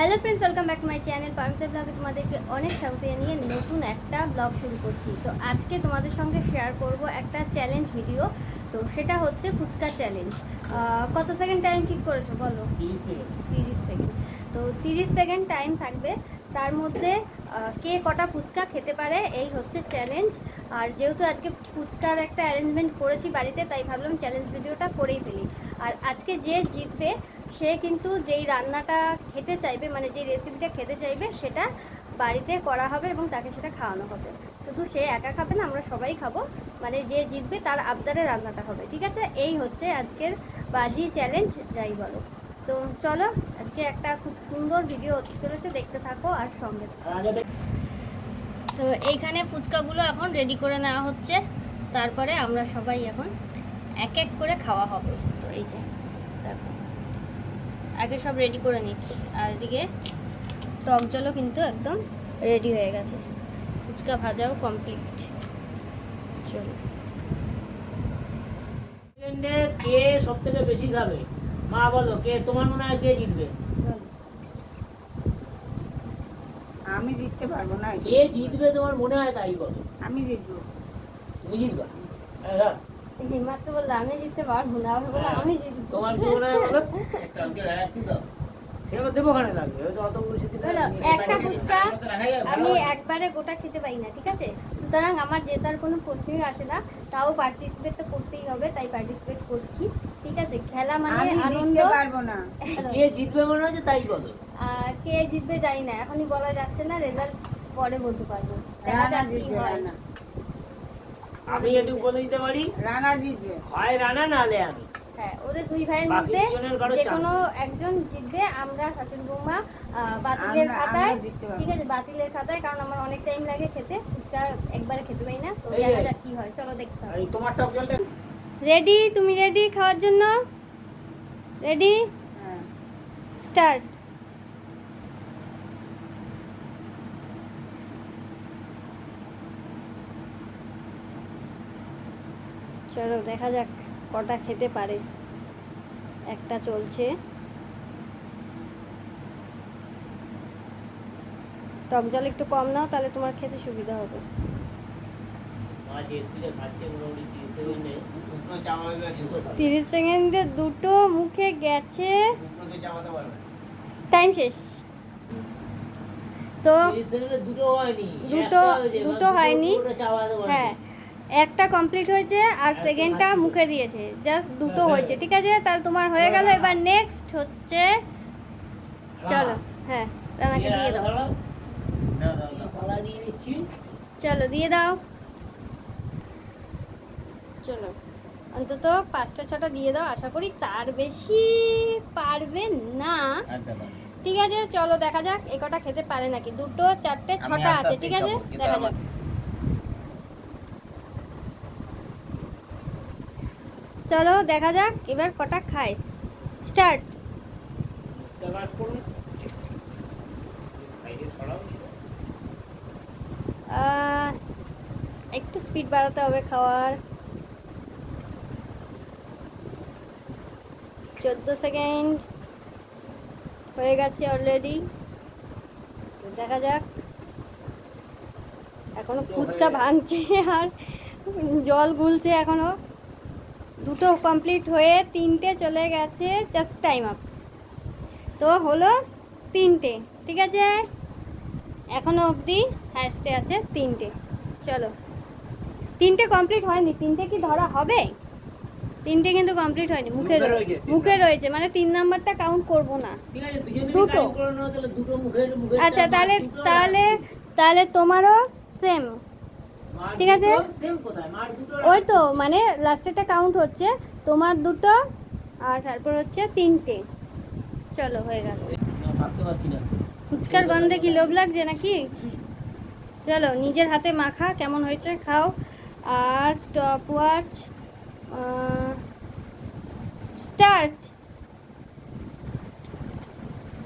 Hello friends welcome back my channel Paramita ব্লগে তোমাদেরকে অনেক স্বাগত জানিয়ে নতুন একটা ব্লগ শুরু করছি। তো আজকে তোমাদের সঙ্গে শেয়ার করব একটা চ্যালেঞ্জ ভিডিও তো সেটা হচ্ছে ফুচকা চ্যালেঞ্জ কত সেকেন্ড টাইম ঠিক করেছ বলো? তিরিশ সেকেন্ড তো তিরিশ সেকেন্ড টাইম থাকবে। তার মধ্যে কে কটা ফুচকা খেতে পারে এই হচ্ছে চ্যালেঞ্জ আর যেহেতু আজকে ফুচকার একটা অ্যারেঞ্জমেন্ট করেছি বাড়িতে তাই ভাবলাম চ্যালেঞ্জ ভিডিওটা করেই ফেলি। আর আজকে যে জিতবে সে কিন্তু যেই রান্নাটা খেতে চাইবে মানে যে রেসিপিটা খেতে চাইবে, সেটা বাড়িতে করা হবে এবং তাকে সেটা খাওয়ানো হবে। শুধু সে একা খাবে না, আমরা সবাই খাব। মানে যে জিতবে তার আবদারে রান্নাটা হবে, ঠিক আছে? এই হচ্ছে আজকের বাজি চ্যালেঞ্জ যাই বলো। তো চলো, আজকে একটা খুব সুন্দর ভিডিও হতে চলেছে, দেখতে থাকো আর সঙ্গে। তো এইখানে ফুচকাগুলো এখন রেডি করে নেওয়া হচ্ছে। তারপরে আমরা সবাই এখন এক এক করে খাওয়া হবে। তো এই যে আগে সব রেডি করে নিচ্ছি। আর এদিকে টক জলও কিন্তু একদম রেডি হয়ে গেছে। ফুচকা ভাজাও কমপ্লিট চলো। কে সব থেকে বেশি খাবে? মা বলো কে? তোমার মনে হয় কে জিতবে? আমি জিততে পারব না। কে জিতবে তোমার মনে হয় তাই বলো। আমি জিতবো। তুমি জিতবা। হ্যাঁ, এই বলল আমি জিততে পারব না। আমি বললাম আমি জিতবো। তোমার কি মনে হয় বলো? সেগুলো দেবো ওখানে লাগবে। ওই তো অতগুলো সেদিন একটা ফুচকা আমি একবারে গোটা খেতে পারি না ঠিক আছে? সুতরাং আমার জেতার কোনো প্রশ্নই আসে না। তাও পার্টিসিপেট তো করতেই হবে তাই পার্টিসিপেট করছি ঠিক আছে? খেলা মানে আনন্দ। পারব না। কে জিতবে মনে হচ্ছে তাই বলো। কে জিতবে জানি না এখনই বলা যাচ্ছে না রেজাল্ট পরে বলতে পারব। দেখা যাক কি হয়। আমি একটু বলে দিতে পারি? রানা জিতবে। হয় রানা নালে আমি। হ্যাঁ ওদের দুই ভাইয়ের মধ্যে যে কোনো একজন জিতবে আমরা শাশুড়ি বৌমা বাতিলের খাতায়। ঠিক আছে বাতিলের খাতায় কারণ আমার অনেক টাইম লাগে খেতে। ফুচকা একবারে খেতে পারি না। তো দেখা যাক কি হয় চলো দেখতে হবে। তোমার টক জলটা? রেডি তুমি রেডি খাওয়ার জন্য? রেডি হ্যাঁ। স্টার্ট চলো দেখা যাক কটা খেতে পারে। একটা চলছে। টক জল একটু কম নাও তাহলে তোমার খেতে সুবিধা হবে। তিরিশ সেকেন্ডে দুটো মুখে গেছে। টাইম শেষ। তো দুটো হয়নি। দুটো- দুটো হয়নি। হ্যাঁ একটা কমপ্লিট হয়েছে আর সেকেন্ডটা মুখে দিয়েছে। জাস্ট দুটো হ্যাঁ, হয়েছে ঠিক আছে? তাহলে তোমার হয়ে গেল এবার নেক্সট হচ্ছে চলো হ্যাঁ। রানাকে দিয়ে দাও। চলো দিয়ে দাও। চলো অন্তত পাঁচটা ছটা দিয়ে দাও আশা করি তার বেশি পারবে না। ঠিক আছে চলো দেখা যাক এ কটা খেতে পারে নাকি। দুটো চারটে ছটা আছে ঠিক আছে? দেখা যাক। চলো, দেখা যাক, এবার কটা খায়। স্টার্ট। একটু স্পিড বাড়াতে হবে খাওয়ার। চোদ্দ সেকেন্ড হয়ে গেছে অলরেডি দেখা যাক। এখনও ফুচকা ভাঙছে আর জল গুলছে এখনও। দুটো কমপ্লিট হয়ে তিনটে চলে গেছে জাস্ট টাইম আপ তো হলো তিনটে ঠিক আছে? এখনও অবধি হ্যাশটে আছে তিনটে। চলো। তিনটে কমপ্লিট হয়নি তিনটে কি ধরা হবে? তিনটে কিন্তু কমপ্লিট হয়নি মুখে মুখে রয়ে- রয়েছে। মানে তিন নাম্বারটা কাউন্ট করব না। দুটো। আচ্ছা তাহলে তাহলে তাহলে তোমারও সেম ঠিক আছে। ওই তো মানে লাস্টেরটা কাউন্ট হচ্ছে। তোমার দুটো আর তারপর হচ্ছে তিনটে। চলো হয়ে গেল। ফুচকার গন্ধে কি লোভ লাগছে নাকি? চলো নিজের হাতে মাখা কেমন হয়েছে খাও। আর স্টপ ওয়াচ স্টার্ট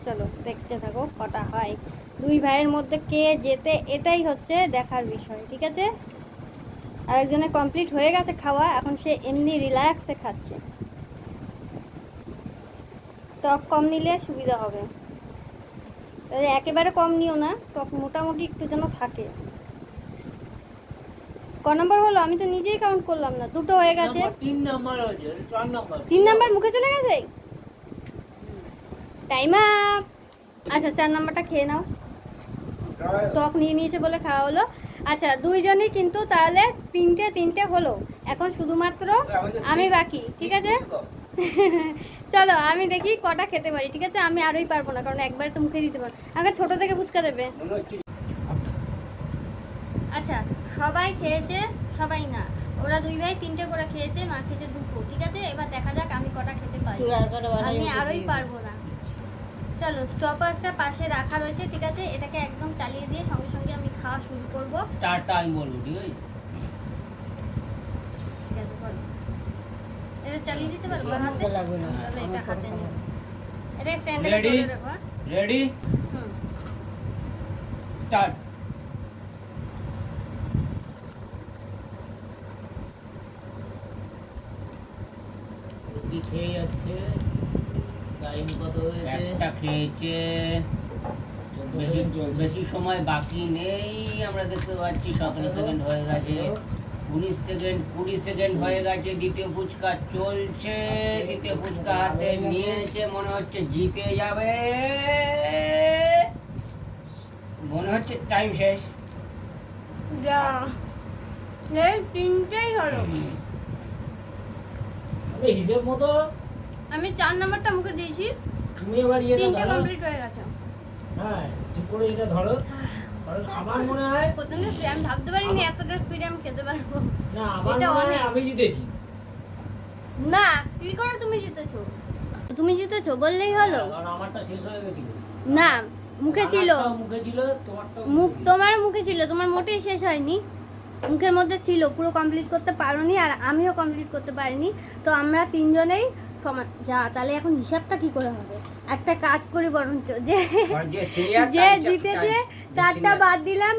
চলো দেখতে থাকো কটা হয়। দুই ভাইয়ের মধ্যে কে যেতে এটাই হচ্ছে দেখার বিষয় ঠিক আছে? আর আরেকজনের কমপ্লিট হয়ে গেছে খাওয়া এখন সে এমনি রিল্যাক্সে খাচ্ছে। টক কম নিলে সুবিধা হবে। তাহলে একেবারে কম নিও না টক মোটামুটি একটু যেন থাকে। ক নম্বর হলো আমি তো নিজেই কাউন্ট করলাম না দুটো হয়ে গেছে। তিন নাম্বার তিন নাম্বার মুখে চলে গেছে? টাইম আপ আচ্ছা চার নাম্বারটা খেয়ে নাও। টক নিয়ে নিয়েছে বলে খাওয়া হলো। আচ্ছা দুইজনই কিন্তু তাহলে তিনটে তিনটে হলো। এখন শুধুমাত্র আমি বাকি ঠিক আছে? চলো আমি দেখি কটা খেতে পারি ঠিক আছে? আমি আরোই পারব না কারণ একবারে তো মুখে দিতে পারব আগে ছোট থেকে ফুচকা দেবে। আচ্ছা সবাই খেয়েছে সবাই না। ওরা দুই ভাই তিনটে করে খেয়েছে মা খেয়েছে দুটো ঠিক আছে? এবার দেখা যাক আমি কটা খেতে পারি। আমি আরোই পারব না। চলো স্টপার্সটা পাশে রাখা রয়েছে ঠিক আছে? এটাকে একদম চালিয়ে দিয়ে সঙ্গে সঙ্গে আমি খাওয়া শুরু করব। স্টারটা আমি বলব ঠিক আছে? ঠিক আছে বলো। এটা চালিয়ে দিতে পারব? হাতে? তাহলে এটা হাতে নেব এটা স্ট্যান্ডে Ready? রাখো হ্যাঁ? রেডি স্টার্ট খেয়ে যাচ্ছে টাইম কত হয়েছে? একটা খেয়েছে। বেশি সময় বাকি নেই আমরা দেখতে পাচ্ছি সতেরো সেকেন্ড হয়ে গেছে। উনিশ সেকেন্ড কুড়ি সেকেন্ড হয়ে গেছে দ্বিতীয় ফুচকা চলছে দ্বিতীয় ফুচকা হাতে নিয়েছে মনে হচ্ছে জিতে যাবে। মনে হচ্ছে টাইম শেষ। যা এই তিনটেই হলো। আমি হিসেব মতো। আমি চার নাম্বারটা মুখে দিয়েছি। তুমি এবার তিনটে কমপ্লিট হয়ে গেছে। হ্যাঁ ঠিক করে এটা ধরো। কারণ আমার মনে হয় প্রথমে আমি ভাবতে পারিনি এতটা স্পিডে আমি খেতে পারব। না আমার মনে আমি জিতেছি। না কি করে তুমি জিতেছো? তুমি জিতেছো বললেই হলো। কারণ আমারটা শেষ হয়ে গেছিল। না মুখে ছিল। মুখে ছিল তোমারটাও মুখ তোমার মুখে ছিল তোমার মোটেই শেষ হয়নি। মুখের মধ্যে ছিল পুরো কমপ্লিট করতে পারোনি আর আমিও কমপ্লিট করতে পারিনি। তো আমরা তিনজনেই সমান যা তাহলে এখন হিসাবটা কি করে হবে? একটা কাজ করি বরঞ্চ যে যে জিতেছে তারটা বাদ দিলাম।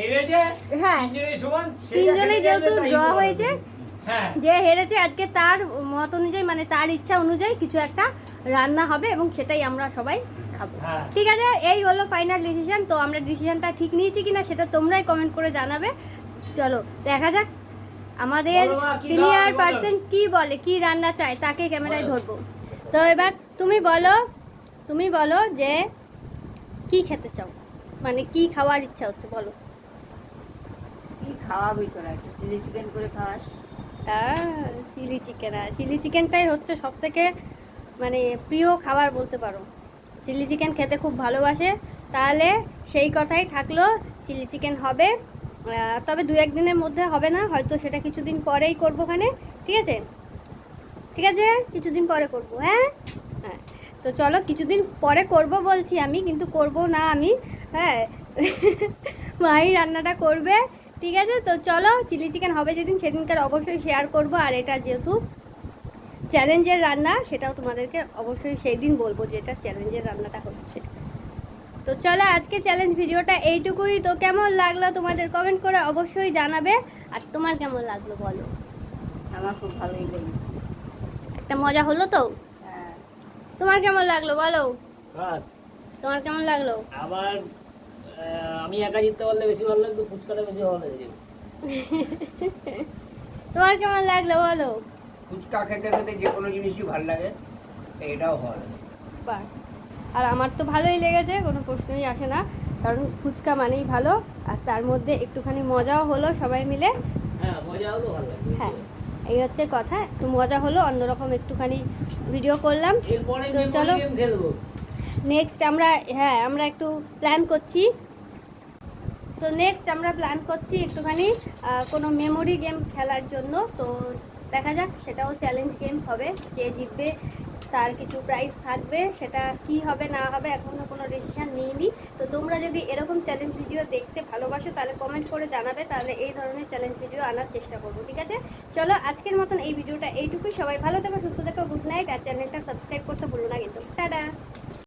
হেরেছে হ্যাঁ। যাকে যেহেতু ড্র হয়েছে হ্যাঁ। যে হেরেছে আজকে তার মত অনুযায়ী মানে তার ইচ্ছা অনুযায়ী কিছু একটা রান্না হবে এবং সেটাই আমরা সবাই খাব। হ্যাঁ। ঠিক আছে এই হলো ফাইনাল ডিসিশন তো আমরা ডিসিশনটা ঠিক নিয়েছি কিনা সেটা তোমরাই কমেন্ট করে জানাবে। চলো দেখা যাক। আমাদের সিনিয়র? পার্সন কি বলে। কি রান্না চায় তাকে ক্যামেরায় ধরবো। তো এবার তুমি বলো তুমি বলো যে কি খেতে চাও? মানে কি খাওয়ার ইচ্ছা হচ্ছে বলো। কি খাওয়াবি তোরা একটু? চিলি চিকেন করে খাওয়াস। চিলি চিকেন আর চিলি চিকেনটাই হচ্ছে সব থেকে মানে প্রিয় খাবার বলতে পারো। চিলি চিকেন খেতে খুব ভালোবাসে তাহলে সেই কথাই থাকল চিলি চিকেন হবে। তবে দু একদিনের মধ্যে হবে না, হয়তো সেটা কিছুদিন পরেই করব ওখানে, ঠিক আছে? ঠিক আছে? কিছুদিন পরে করব হ্যাঁ? হ্যাঁ তো চলো কিছুদিন পরে করব বলছি আমি, কিন্তু করব না আমি হ্যাঁ? মাই রান্নাটা করবে, ঠিক আছে? তো চলো, চিলি চিকেন হবে যেদিন, সেদিনকার অবশ্যই শেয়ার করব, আর এটা যেহেতু চ্যালেঞ্জের রান্না, সেটাও তোমাদেরকে অবশ্যই সেই দিন বলব যে এটা চ্যালেঞ্জের রান্নাটা হচ্ছে। তো চলো আজকে চ্যালেঞ্জ ভিডিওটা এইটুকুই। তো কেমন লাগল তোমাদের কমেন্ট করে অবশ্যই জানাবে। আর তোমার কেমন লাগল বলো? আমার খুব ভালোই লেগেছে। একটা মজা হলো তো? হ্যাঁ। তোমার কেমন লাগল বলো? আর তোমার কেমন লাগল? আবার আমি একা জিততে পারলে বেশি ভালো লাগতো ফুচকাটা বেশি ভালো লেগেছে। তোমার কেমন লাগল বলো? ফুচকা খেতে খেতে যে কোনো জিনিসই ভালো লাগে এটাও ভালো বাহ। আর আমার তো ভালোই লেগেছে কোনো প্রশ্নই আসে না। কারণ ফুচকা মানেই ভালো আর তার মধ্যে একটুখানি মজাও হলো সবাই মিলে। হ্যাঁ হ্যাঁ এই হচ্ছে কথা একটু মজা হলো অন্যরকম একটুখানি ভিডিও করলাম। চলো। নেক্সট আমরা হ্যাঁ আমরা একটু প্ল্যান করছি। তো নেক্সট আমরা প্ল্যান করছি একটুখানি কোনো মেমোরি গেম খেলার জন্য। তো দেখা যাক সেটাও চ্যালেঞ্জ গেম হবে যে জিতবে তার কিছু প্রাইস থাকবে, সেটা কি হবে, না হবে এখনও কোনো ডিসিশান নিইনি। তো তোমরা যদি এরকম চ্যালেঞ্জ ভিডিও দেখতে ভালোবাসো, তাহলে কমেন্ট করে জানাবে, তাহলে এই ধরনের চ্যালেঞ্জ ভিডিও আনার চেষ্টা করব, ঠিক আছে? চলো, আজকের মতন এই ভিডিওটা এইটুকুই। সবাই ভালো থেকো, সুস্থ থেকো গুড নাইট আর চ্যানেলটা সাবস্ক্রাইব করতে ভুলো না কিন্তু। টাটা!